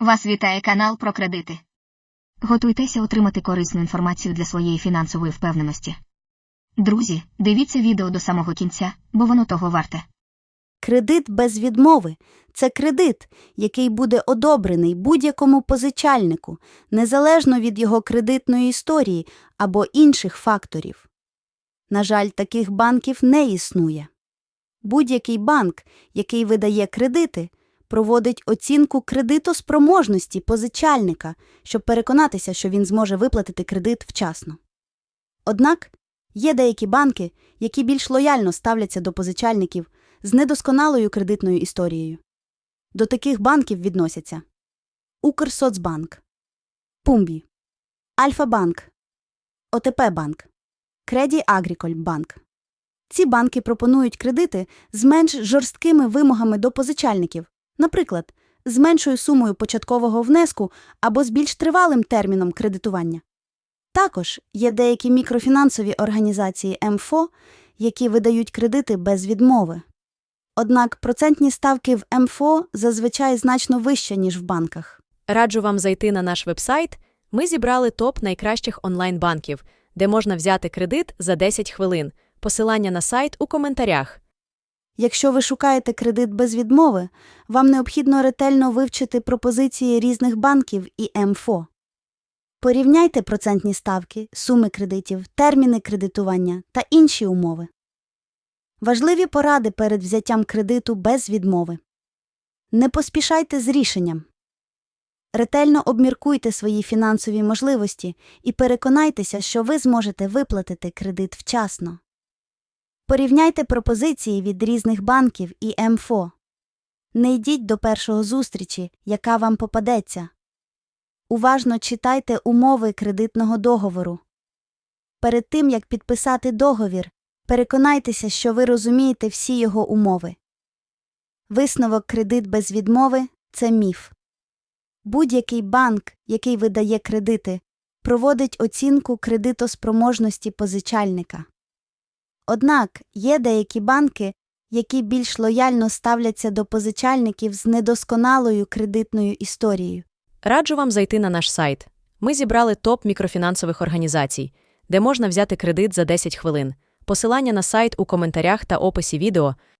Вас вітає канал про кредити. Готуйтеся отримати корисну інформацію для своєї фінансової впевненості. Друзі, дивіться відео до самого кінця, бо воно того варте. Кредит без відмови це кредит, який буде одобрений будь-якому позичальнику, незалежно від його кредитної історії або інших факторів. На жаль, таких банків не існує. Будь-який банк, який видає кредити, проводить оцінку кредитоспроможності позичальника, щоб переконатися, що він зможе виплатити кредит вчасно. Однак є деякі банки, які більш лояльно ставляться до позичальників з недосконалою кредитною історією. До таких банків відносяться Укрсоцбанк, Пумбі, Альфа-банк, ОТП банк, Креді Агріколь банк. Ці банки пропонують кредити з менш жорсткими вимогами до позичальників, наприклад, з меншою сумою початкового внеску або з більш тривалим терміном кредитування. Також є деякі мікрофінансові організації МФО, які видають кредити без відмови. Однак процентні ставки в МФО зазвичай значно вищі, ніж в банках. Раджу вам зайти на наш вебсайт. Ми зібрали топ найкращих онлайн-банків, де можна взяти кредит за 10 хвилин. Посилання на сайт у коментарях. Якщо ви шукаєте кредит без відмови, вам необхідно ретельно вивчити пропозиції різних банків і МФО. Порівняйте процентні ставки, суми кредитів, терміни кредитування та інші умови. Важливі поради перед взяттям кредиту без відмови. Не поспішайте з рішенням. Ретельно обміркуйте свої фінансові можливості і переконайтеся, що ви зможете виплатити кредит вчасно. Порівняйте пропозиції від різних банків і МФО. Не йдіть до першого зустрічі, яка вам попадеться. Уважно читайте умови кредитного договору. Перед тим, як підписати договір, переконайтеся, що ви розумієте всі його умови. Висновок кредит без відмови це міф. Будь-який банк, який видає кредити, проводить оцінку кредитоспроможності позичальника. Однак є деякі банки, які більш лояльно ставляться до позичальників з недосконалою кредитною історією. Раджу вам зайти на наш сайт. Ми зібрали топ мікрофінансових організацій, де можна взяти кредит за 10 хвилин. Посилання на сайт у коментарях та описі відео.